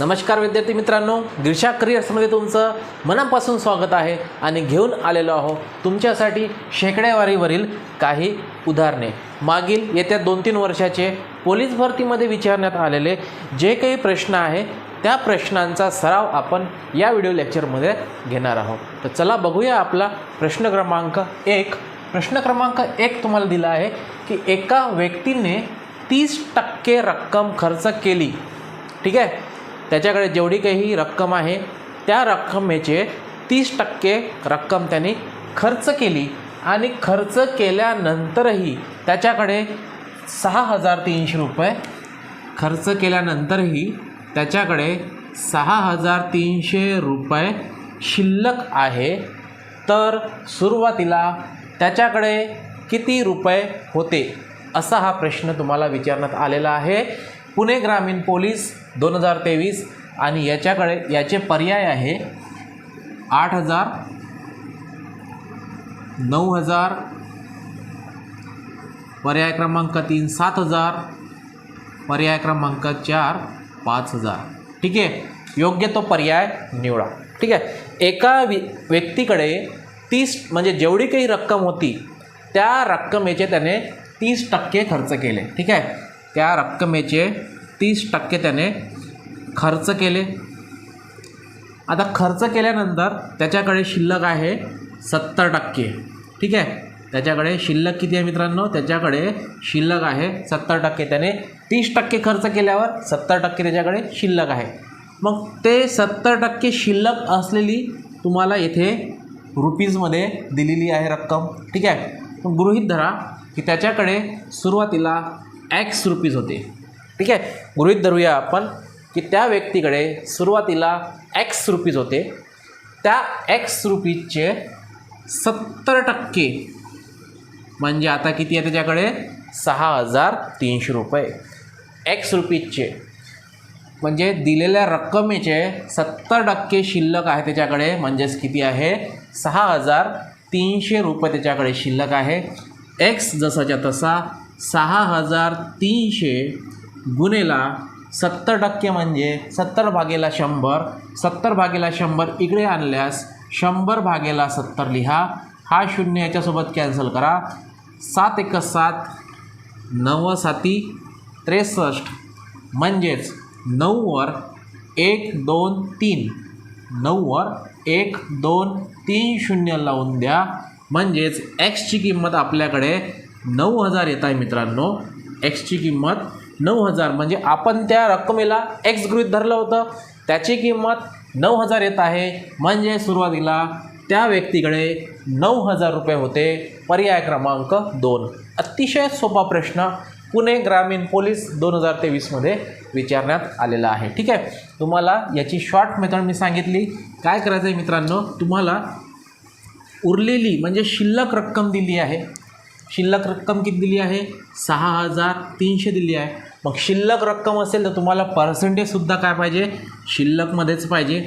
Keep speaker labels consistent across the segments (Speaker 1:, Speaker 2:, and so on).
Speaker 1: नमस्कार विद्यार्थी मित्रांनो दिशा करिअर्समध्ये तुमचं मनापासून स्वागत आहे आणि घेऊन आलेलो आहो तुमच्यासाठी शेकड्यावारीवरील काही उदाहरणे. मागील येत्या दोन तीन वर्षाचे पोलीस भरतीमध्ये विचारण्यात आलेले जे काही प्रश्न आहे त्या प्रश्नांचा सराव आपण या व्हिडिओ लेक्चरमध्ये घेणार आहोत. तर चला बघूया आपला प्रश्न क्रमांक एक. प्रश्न क्रमांक एक तुम्हाला दिला आहे की एका व्यक्तीने तीस टक्के रक्कम खर्च केली. ठीक आहे? त्याच्याकडे जेवढी काही रक्कम आहे त्या रक्कमेचे तीस टक्के रक्कम त्यांनी खर्च केली. आणि खर्च केल्यानंतरही त्याच्याकडे सहा हजार तीनशे रुपये खर्च केल्यानंतरही त्याच्याकडे सहा हजार तीनशे रुपये शिल्लक आहे. तर सुरुवातीला त्याच्याकडे किती रुपये होते असा हा प्रश्न तुम्हाला विचारण्यात आलेला आहे. पुणे ग्रामीण पोलीस दोन हजार तेवीस आणि याच्याकडे याचे पर्याय आहे आठ हजार नऊ हजार पर्याय क्रमांक तीन सात हजार पर्याय क्रमांक चार पाच हजार. ठीक आहे? योग्य तो पर्याय निवडा. ठीक आहे? एका वि व्यक्तीकडे तीस म्हणजे जेवढी काही रक्कम होती त्या रक्कमेचे त्याने तीस टक्के खर्च केले. ठीक आहे? त्या रक्कमेचे तीस टक्के त्याने खर्च केले. आता खर्च केल्यानंतर त्याच्याकडे शिल्लक आहे सत्तर टक्के. ठीक आहे? त्याच्याकडे शिल्लक किती आहे मित्रांनो? त्याच्याकडे शिल्लक आहे सत्तर टक्के. त्याने तीस टक्के खर्च केल्यावर सत्तर टक्के त्याच्याकडे शिल्लक आहे. मग ते सत्तर टक्के शिल्लक असलेली तुम्हाला येथे रुपीजमध्ये दिलेली आहे रक्कम. ठीक आहे? मग गृहीत धरा की त्याच्याकडे सुरुवातीला ॲक्स रुपीज होते. ठीक आहे? गृहीत धरूया आपण की त्या व्यक्तीकडे सुरुवातीला एक्स रुपीज होते. त्या एक्स रुपीजचे सत्तर टक्के म्हणजे आता किती आहे त्याच्याकडे? सहा हजार तीनशे रुपये. एक्स रुपीजचे म्हणजे दिलेल्या रक्कमेचे सत्तर टक्के शिल्लक आहे त्याच्याकडे. म्हणजेच किती आहे? सहा हजार तीनशे रुपये त्याच्याकडे शिल्लक आहे. एक्स जसाच्या तसा सहा हजार तीनशे गुन्हेला सत्तर टक्के म्हणजे सत्तर भागेला शंभर सत्तर भागेला शंभर इकडे आणल्यास शंभर भागेला सत्तर लिहा. हा शून्य याच्यासोबत कॅन्सल करा. सात एक सात नव साती त्रेसष्ट म्हणजेच नऊवर एक दोन तीन. नऊवर एक दोन तीन शून्य लावून द्या. म्हणजेच एक्सची किंमत आपल्याकडे नऊ हजार येत आहे मित्रांनो. एक्सची किंमत नऊ हजार. म्हणजे आपण त्या रकमेला एक्स गृहित धरलं होतं. त्याची किंमत नऊ हजार येत आहे. म्हणजे सुरुवातीला त्या व्यक्तीकडे नऊ हजार रुपये होते. पर्याय क्रमांक दोन. अतिशय सोपा प्रश्न पुणे ग्रामीण पोलीस दोन हजार तेवीसमध्ये विचारण्यात आलेला आहे. ठीक आहे? तुम्हाला याची शॉर्ट मेथड मी सांगितली. काय करायचं आहे मित्रांनो? तुम्हाला उरलेली म्हणजे शिल्लक रक्कम दिली आहे. शिल्लक रक्कम किती दिली आहे? सहा हजार तीनशे दिली आहे. मग शिल्लक रक्कम असेल तर तुम्हाला पर्सेंटेजसुद्धा काय पाहिजे? शिल्लकमध्येच पाहिजे.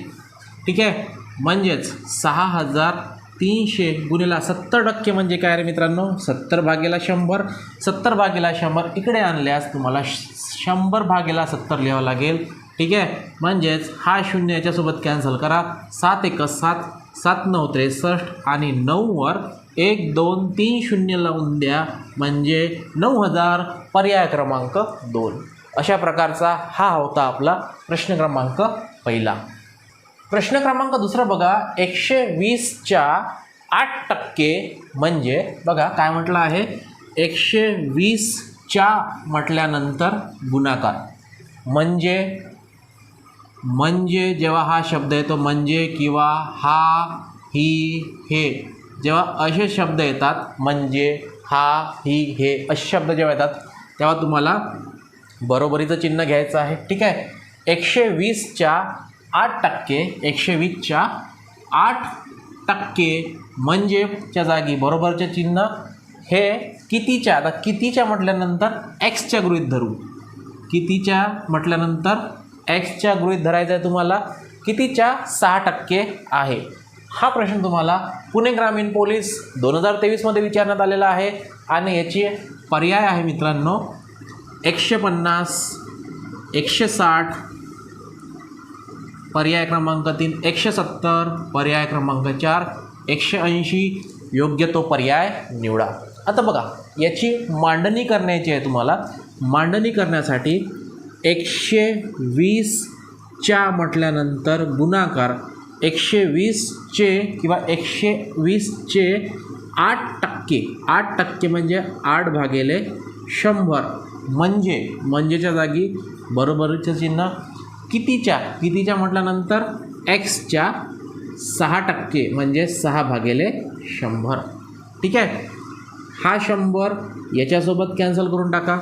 Speaker 1: ठीक आहे? म्हणजेच सहा हजार तीनशे गुणिला सत्तर टक्के म्हणजे काय रे मित्रांनो? सत्तर भागेला शंभर. सत्तर भागेला शंभर इकडे आणल्यास तुम्हाला श- शंभर भागेला सत्तर लिहावं लागेल. ठीक आहे? म्हणजेच हा शून्य याच्यासोबत कॅन्सल करा. सात एक सात सात नऊ त्रेसष्ट आणि नऊवर एक दोन तीन शून्य लावून द्या. म्हणजे नऊ हजार पर्याय क्रमांक दोन. अशा प्रकारचा हा होता आपला प्रश्न क्रमांक पहिला. प्रश्न क्रमांक दुसरा बघा. एकशे वीसच्या आठ टक्के म्हणजे बघा काय म्हटलं आहे? एकशे वीसच्या म्हटल्यानंतर गुणाकार. म्हणजे म्हणजे जेव्हा हा शब्द येतो म्हणजे किंवा हा ही हे जेव्हा असे शब्द येतात म्हणजे हा ही हे असे शब्द जेव्हा येतात तेव्हा तुम्हाला बरोबरीचं चिन्ह घ्यायचं आहे. ठीक आहे? एकशे वीसच्या आठ टक्के एकशे वीसच्या आठ टक्के म्हणजेच्या जागी बरोबरचे चिन्ह हे कितीच्या आता कितीच्या म्हटल्यानंतर एक्सच्या गृहीत धरू. कितीच्या म्हटल्यानंतर एक्सच्या गृहीत धरायचं आहे तुम्हाला कितीच्या? सहा टक्के आहे. हा प्रश्न तुम्हाला पुणे ग्रामीण पोलीस दोन हजार तेवीसमध्ये विचारण्यात आलेला आहे आणि याची पर्याय आहे मित्रांनो. एकशे पन्नास एकशे साठ पर्याय क्रमांक तीन एकशे सत्तर पर्याय क्रमांक चार एकशे ऐंशी योग्य तो पर्याय निवडा. आता बघा याची मांडणी करण्याची आहे तुम्हाला. मांडणी करण्यासाठी एकशे वीसच्या म्हटल्यानंतर गुणाकार एकशे वीसचे किंवा एकशे वीसचे आठ टक्के. आठ टक्के म्हणजे आठ भागेले शंभर. म्हणजे म्हणजेच्या जागी बरोबरीचं चिन्ह कितीच्या? कितीच्या म्हटल्यानंतर? एक्सच्या सहा टक्के म्हणजे सहा भागेले शंभर. ठीक आहे? हा शंभर याच्यासोबत कॅन्सल करून टाका.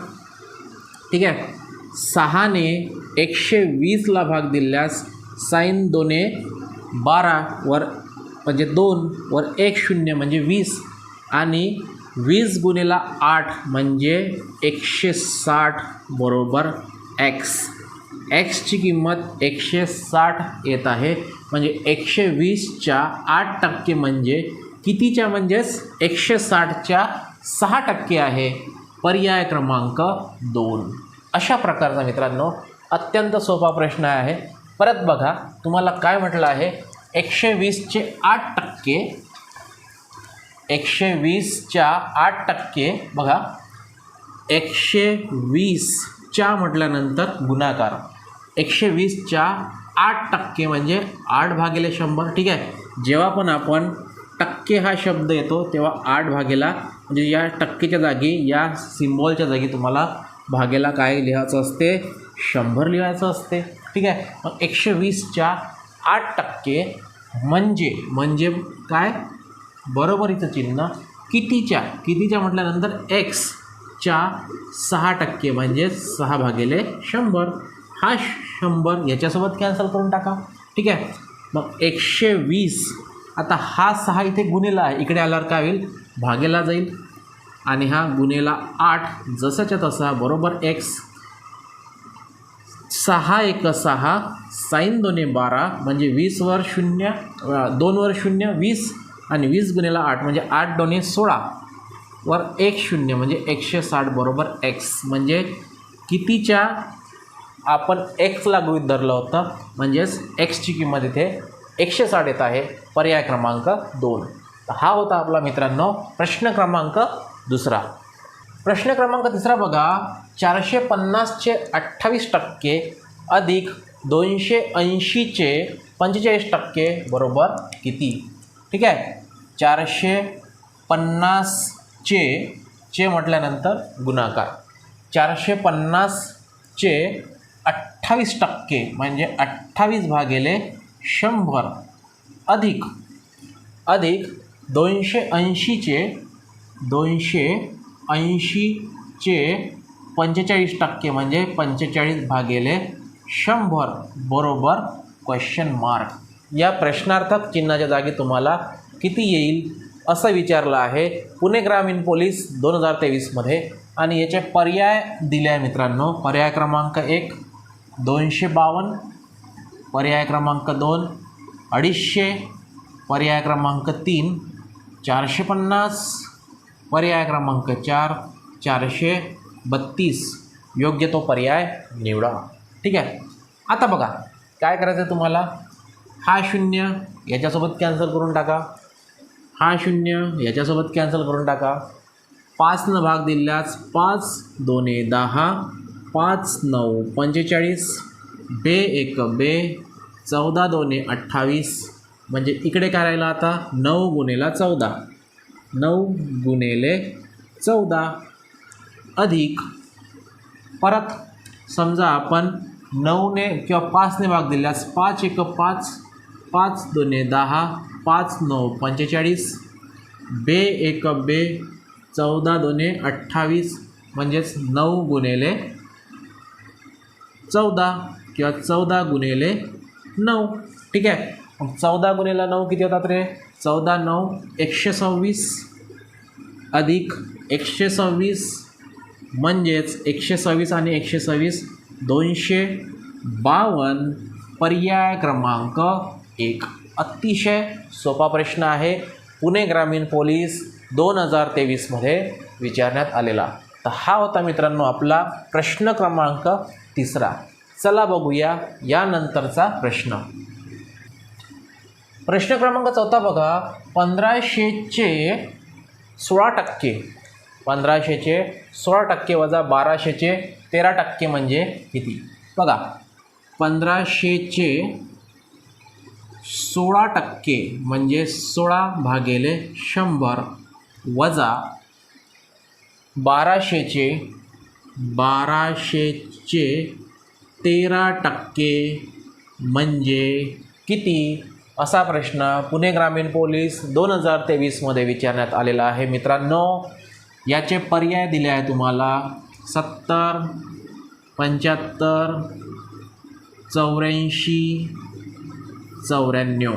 Speaker 1: ठीक आहे? सहाने एकशे वीसला भाग दिल्यास साईन दोने बारा वर म्हणजे दोन वर एक शून्य म्हणजे वीस आणि वीस गुणेला आठ म्हणजे एकशे साठ बरोबर एक्स. एक्सची किंमत एकशे साठ येत आहे. म्हणजे एकशे वीसच्या आठ टक्के म्हणजे कितीच्या म्हणजेच एकशे साठच्या सहा टक्के आहे. पर्याय क्रमांक दोन. अशा प्रकारचा मित्रांनो अत्यंत सोपा प्रश्न आहे. परत बघा तुम्हाला काय म्हटलं आहे? एकशे वीसचे आठ टक्के एकशे वीसच्या आठ टक्के बघा एकशे वीसच्या म्हटल्यानंतर गुणाकार. एकशे वीसच्या आठ टक्के म्हणजे आठ भागिले शंभर ठीक आहे? जेव्हा पण आपण टक्के हा शब्द येतो तेव्हा आठ भागेला म्हणजे या टक्केच्या जागी या सिम्बॉलच्या जागी तुम्हाला भागेला काय लिहायचं असते? शंभर लिहायचं असते. ठीक आहे? मग एकशे वीसच्या आठ टक्के म्हणजे म्हणजे काय? बरोबरीचं चिन्ह. कितीच्या? कितीच्या म्हटल्यानंतर एक्सच्या सहा टक्के म्हणजे सहा भागेले शंभर. हा शंभर याच्यासोबत कॅन्सल करून टाका. ठीक आहे? मग एकशे वीस. आता हा सहा इथे गुन्हेला आहे. इकडे आल्यावर काय होईल? भागेला जाईल. आणि हा गुन्हेला आठ. जसाच्या तसा बरोबर एक्स सहा एक सहा साईन दोन्ही बारा म्हणजे वीसवर शून्य दोनवर शून्य वीस आणि वीस गुन्हेला आठ म्हणजे आठ दोन्ही सोळा वर एक शून्य म्हणजे एकशे साठ बरोबर एक्स म्हणजे कितीच्या आपण एक्सला गृहित धरलं होतं म्हणजेच एक्सची किंमत इथे एकशे साठ येत आहे पर्याय क्रमांक दोन. हा होता आपला मित्रांनो प्रश्न क्रमांक दुसरा. प्रश्न क्रमांक तिसरा बघा. चारशे पन्नासचे अठ्ठावीस टक्के अधिक दोनशे ऐंशीचे पंचेचाळीस टक्के बरोबर किती? ठीक आहे? चारशे पन्नासचे चे म्हटल्यानंतर गुणाकार. चारशे पन्नासचे अठ्ठावीस टक्के म्हणजे अठ्ठावीस भागेले शंभर अधिक अधिक दोनशे ऐंशीचे दोनशे ऐंशीचे पंचेचाळीस टक्के म्हणजे पंचेचाळीस भागेले शंभर बरोबर क्वेश्चन मार्क या प्रश्नार्थक चिन्हाच्या जागी तुम्हाला किती येईल असं विचारलं आहे पुणे ग्रामीण पोलीस दोन हजार तेवीसमध्ये आणि याचे पर्याय दिले आहे मित्रांनो. पर्याय क्रमांक एक दोनशे बावन्न पर्याय क्रमांक दोन अडीचशे. पर्याय क्रमांक तीन चारशे पन्नास. पर्याय क्रमांक चार चारशे बत्तीस. योग्य तो पर्याय निवडा. ठीक आहे? आता बघा काय करायचं आहे तुम्हाला? हा शून्य याच्यासोबत कॅन्सल करून टाका. हा शून्य याच्यासोबत कॅन्सल करून टाका. पाचनं भाग दिल्यास पाच दोने दहा पाच नऊ पंचेचाळीस बे एक बे चौदा दोने अठ्ठावीस. म्हणजे इकडे काय राहिलं आता? नऊ गुणेला चौदा. नऊ गुणेले चौदा अधिक परत समजा आपण नऊने किंवा पाचने भाग दिल्यास पाच एक पाच पाच दोने दहा पाच नऊ पंचेचाळीस बे एक बे चौदा दोने अठ्ठावीस म्हणजेच नऊ गुणेले चौदा किंवा चौदा गुणेले नऊ. ठीक आहे? मग चौदा गुणेला नऊ किती होतात रे? चौदा नऊ एकशे सव्वीस अधिक एकशे सव्वीस म्हणजेच एकशे सव्वीस आणि एकशे सव्वीस दोनशे बावन्न पर्याय क्रमांक एक. अतिशय सोपा प्रश्न आहे. पुणे ग्रामीण पोलीस दोन हजार तेवीसमध्ये विचारण्यात आलेला. तर हा होता मित्रांनो आपला प्रश्न क्रमांक तिसरा. चला बघूया यानंतरचा प्रश्न. प्रश्न क्रमांक चौथा बघा. पंधराशेचे सोळा टक्के. पंधराशेचे सोळा टक्के वजा बाराशेचे तेरा टक्के म्हणजे किती? बघा. पंधराशेचे सोळा टक्के म्हणजे सोळा भागेले शंभर वजा बाराशेचे बाराशेचे तेरा टक्के म्हणजे किती? असा प्रश्न पुणे ग्रामीण पोलीस दोन हजार तेवीसमध्ये विचारण्यात आलेला आहे. मित्रांनो याचे पर्याय दिले आहे तुम्हाला. सत्तर पंच्याहत्तर चौऱ्याऐंशी चौऱ्याण्णव.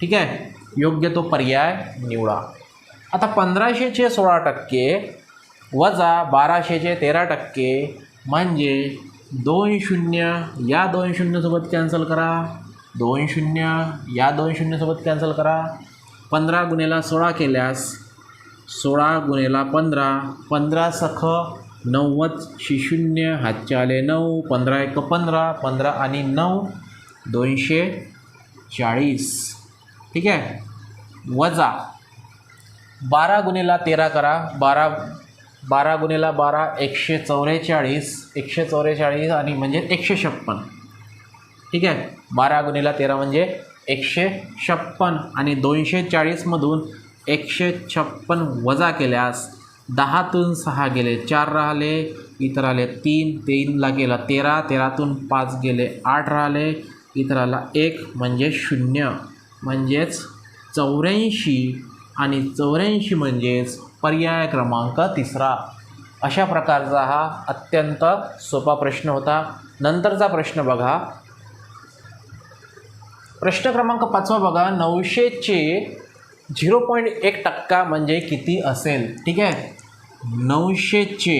Speaker 1: ठीक आहे? योग्य तो पर्याय निवडा. आता पंधराशेचे सोळा टक्के वजा बाराशेचे तेरा टक्के म्हणजे दोन शून्य या दोन शून्यसोबत कॅन्सल करा. दोन शून्य या दोन शून्यसोबत कॅन्सल करा. पंधरा गुन्हेला सोळा केल्यास सोळा गुन्हेला पंधरा पंधरा सख नव्वद शून्य हातचे आले नऊ पंधरा एक पंधरा पंधरा आणि नऊ दोनशे चाळीस. ठीक आहे? वजा. बारा गुन्हेला तेरा करा. बारा बारा गुन्हेला बारा एकशे चौवेचाळीस एकशे चौवेचाळीस आणि म्हणजे एकशे छप्पन. ठीक आहे? बारा गुणिला तेरा म्हणजे एकशे छप्पन आणि दोनशे चाळीसमधून एकशे छप्पन वजा केल्यास दहातून सहा गेले चार राहिले इतर आले तीन तीनला गेला तेरा तेरातून पाच गेले आठ राहिले इतराला एक म्हणजे शून्य. म्हणजेच चौऱ्याऐंशी आणि चौऱ्याऐंशी म्हणजेच पर्याय क्रमांक तिसरा. अशा प्रकारचा हा अत्यंत सोपा प्रश्न होता. नंतरचा प्रश्न बघा. प्रश्न क्रमांक पाचवा बघा. नऊशेचे झिरो पॉईंट एक टक्का म्हणजे किती असेल? ठीक आहे? नऊशेचे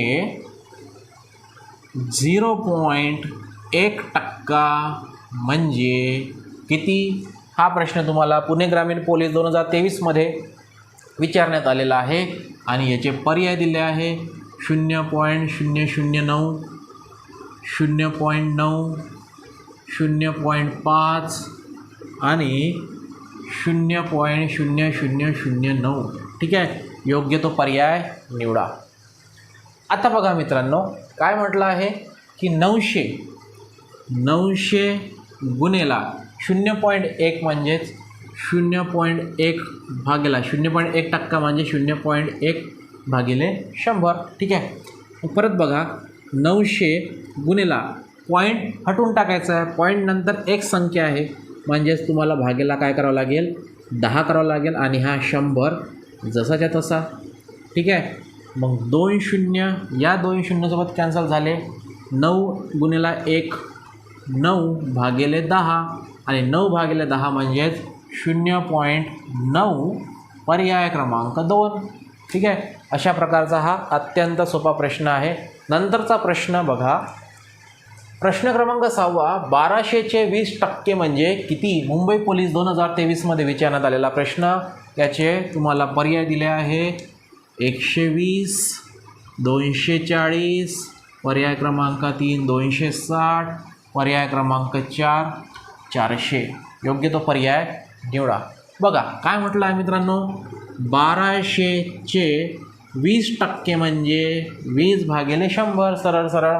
Speaker 1: झिरो पॉईंट एक टक्का म्हणजे किती? हा प्रश्न तुम्हाला पुणे ग्रामीण पोलीस दोन हजार तेवीसमध्ये विचारण्यात आलेला आहे आणि याचे पर्याय दिले आहे. शून्य पॉईंट शून्य शून्य नऊ शून्य पॉईंट नऊ शून्य पॉईंट पाच आणि शून्य पॉईंट शून्य शून्य शून्य नऊ. ठीक आहे? योग्य तो पर्याय निवडा. आता बघा मित्रांनो काय म्हटलं आहे? की नऊशे नऊशे गुन्हेला शून्य पॉईंट एक म्हणजेच शून्य पॉईंट एक भागेला शून्य पॉईंट एक टक्का म्हणजे शून्य पॉईंट एक भागिले शंभर. ठीक आहे? परत बघा नऊशे गुन्हेला पॉईंट हटवून टाकायचं आहे. पॉईंट नंतर एक संख्या आहे. म्हणजेच तुम्हाला भागेला काय करावं लागेल? दहा करावं लागेल आणि हा शंभर जसाच्या तसा. ठीक आहे? मग दोन शून्य या दोन शून्यसोबत कॅन्सल झाले. नऊ गुन्हेला एक नऊ भागेले दहा आणि नऊ भागेले दहा म्हणजेच शून्य पॉईंट नऊ पर्याय क्रमांक दोन. ठीक आहे? अशा प्रकारचा हा अत्यंत सोपा प्रश्न आहे. नंतरचा प्रश्न बघा. प्रश्न क्रमांक सहावा बाराशेचे वीस टक्के म्हणजे किती? मुंबई पोलीस दोन हजार तेवीसमध्ये विचारण्यात आलेला प्रश्न. याचे तुम्हाला पर्याय दिले आहे. एकशे वीस दोनशे चाळीस पर्याय क्रमांक तीन दोनशे साठ पर्याय क्रमांक चार चारशे. योग्य तो पर्याय निवडा. बघा काय म्हटलं आहे मित्रांनो? बाराशेचे वीस टक्के म्हणजे वीस भागिले शंभर. सरळ सरळ.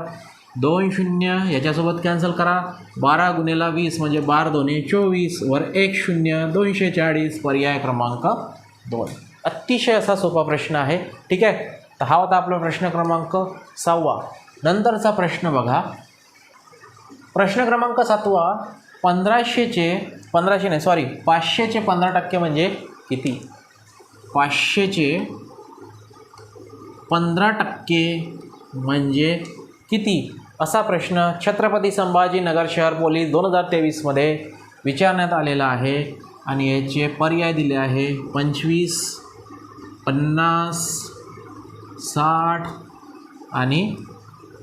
Speaker 1: दोन शून्य याच्यासोबत कॅन्सल करा. बारा गुन्हेला वीस म्हणजे बार दोन्ही चोवीस वर एक शून्य दोनशे चाळीस पर्याय क्रमांक दोन. अतिशय असा सोपा प्रश्न आहे ठीक आहे? तर हा होता आपला प्रश्न क्रमांक सहावा. नंतरचा प्रश्न बघा. प्रश्न क्रमांक सातवा पंधराशेचे पंधराशे नाही सॉरी पाचशेचे पंधरा टक्के म्हणजे किती? पाचशेचे पंधरा टक्के म्हणजे किती? असा प्रश्न छत्रपती संभाजीनगर शहर पोलीस दोन हजार तेवीसमध्ये विचारण्यात आलेला आहे आणि याचे पर्याय दिले आहे. पंचवीस पन्नास साठ आणि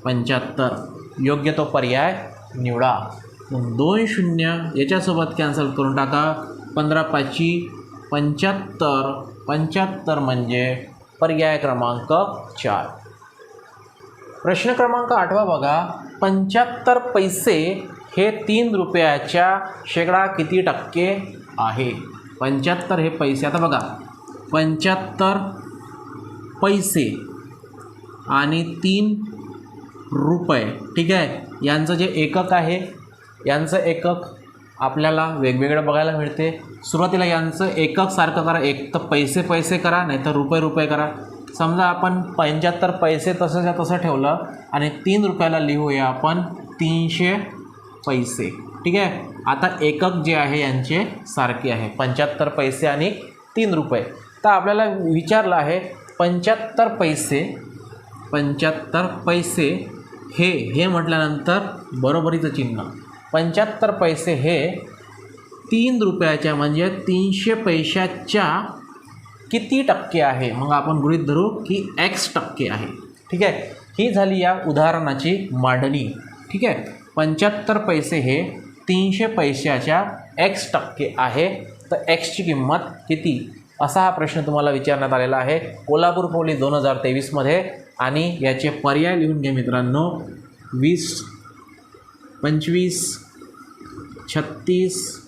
Speaker 1: पंच्याहत्तर. योग्य तो पर्याय निवडा. मग दोन शून्य याच्यासोबत कॅन्सल करून टाका. पंधरा पाचशे पंच्याहत्तर. पंच्याहत्तर म्हणजे पर्याय क्रमांक चार. प्रश्न क्रमांक आठवा बघा. पंच्याहत्तर पैसे हे तीन रुपयाच्या शेकडा किती टक्के आहे? पंच्याहत्तर हे पैसे. आता बघा. पंच्याहत्तर पैसे आणि तीन रुपये. ठीक आहे? यांचं जे एकक आहे यांचं एकक आपल्याला वेगवेगळं बघायला मिळते. सुरुवातीला यांचं एकक सारखं करा. एक तर पैसे पैसे करा नाही तर रुपये रुपये करा. समजा आपण पंच्याहत्तर पैसे तसंच्या तसं ठेवलं आणि तीन रुपयाला लिहूया आपण तीनशे पैसे. ठीक आहे? आता एकक जे आहे यांचे सारखे आहे. पंच्याहत्तर पैसे आणि तीन रुपये. तर आपल्याला विचारलं आहे पंच्याहत्तर पैसे पंच्याहत्तर पैसे हे हे म्हटल्यानंतर बरोबरीचं चिन्ह. पंच्याहत्तर पैसे हे तीन रुपयाच्या म्हणजे तीनशे पैशाच्या किती टक्के आहे? मग आपण गृहित धरू की एक्स टक्के आहे. ठीक आहे? ही झाली या उदाहरणाची मांडणी. ठीक आहे? पंच्याहत्तर पैसे हे तीनशे पैशाच्या एक्स टक्के आहे. तर एक्सची किंमत किती? असा हा प्रश्न तुम्हाला विचारण्यात आलेला आहे. कोल्हापूर पोलीस दोन हजार तेवीसमध्ये आणि याचे पर्याय लिहून घे मित्रांनो. वीस पंचवीस छत्तीस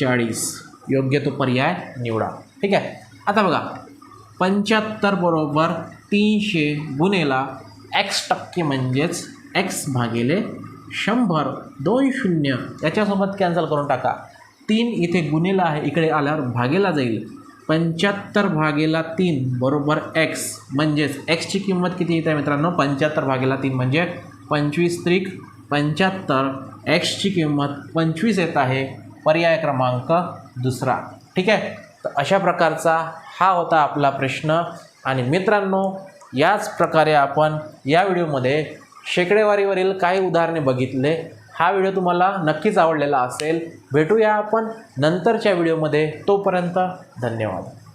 Speaker 1: चाळीस. योग्य तो पर्याय निवडा. ठीक आहे? आता बघा पंच्याहत्तर बरोबर तीनशे गुणेला एक्स टक्के म्हणजेच एक्स भागिले शंभर दोन शून्य. याच्यासोबत कॅन्सल करून टाका. तीन इथे गुणेला आहे इकडे आल्यावर भागेला जाईल. पंच्याहत्तर भागेला तीन बरोबर एक्स म्हणजेच एक्सची किंमत किती येते मित्रांनो? पंच्याहत्तर भागेला तीन म्हणजे पंचवीस त्रिक पंच्याहत्तर. एक्सची किंमत पंचवीस येत आहे. पर्याय क्रमांक दुसरा. ठीक आहे? तर अशा प्रकारचा हा होता आपला प्रश्न. आणि मित्रांनो याच प्रकारे आपण या व्हिडिओमध्ये शेकडेवारीवरील काही उदाहरणे बघितले. हा व्हिडिओ तुम्हाला नक्कीच आवडलेला असेल. भेटूया आपण नंतरच्या व्हिडिओमध्ये. तोपर्यंत धन्यवाद.